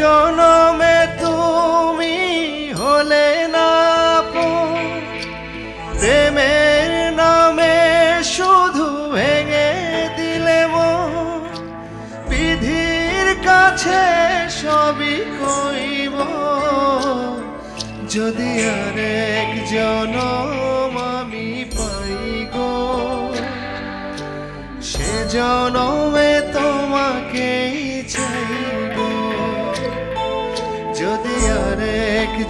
জনমে তুমি হলে না প্রেমের নামে শুধু ভেঙে দিলে বিধির কাছে সবই কইব। যদি আরেক জনম আমি পাই গো সে জনমে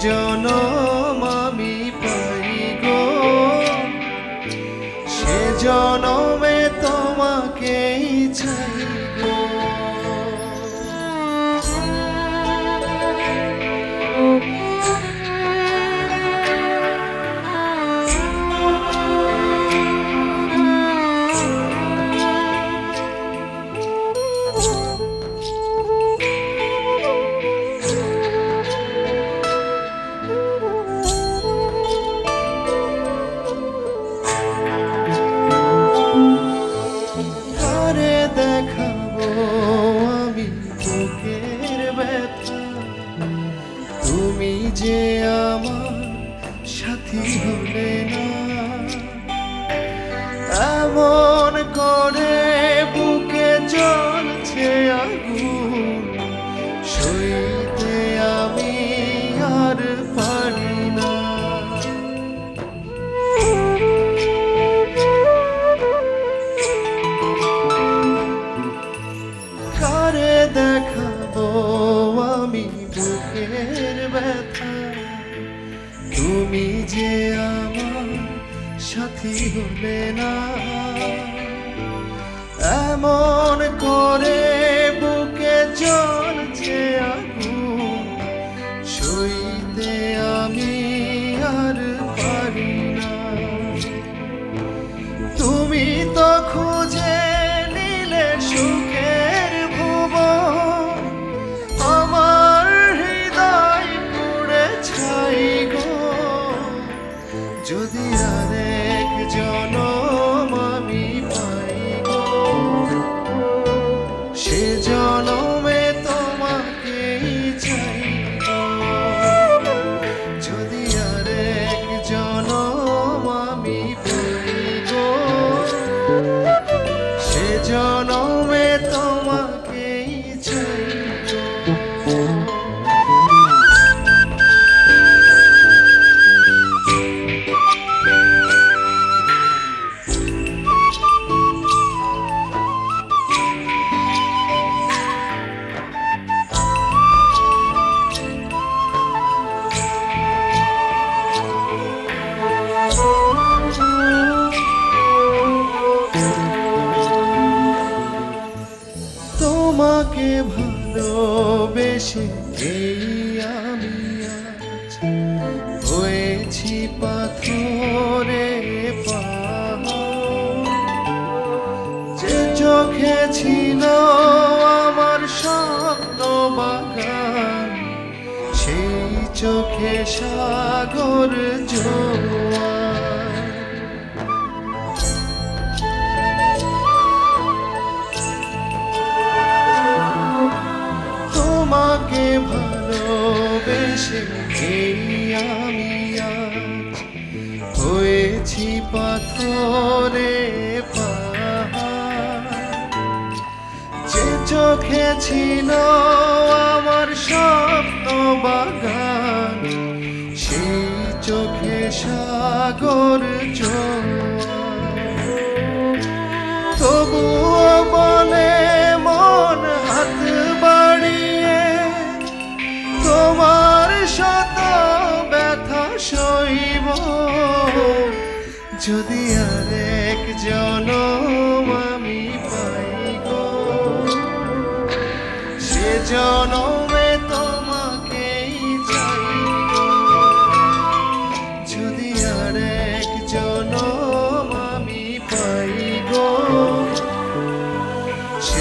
জনম আমি পাই গো। সে জনমে সাথী হলে সাথী হলে না। এমন করে বুকে চলছে আগুন, সইতে আমি আর পারি না। তুমি তো চোখে সাগর জোয়ার তোমাকে ভালোবেসে আমি আজ হয়েছি পাথরে পাহাড়। যে চোখে ছিল তবুও মন তোমার ব্যথা যদি আরেক জনম আমি পাই গো সে জনমে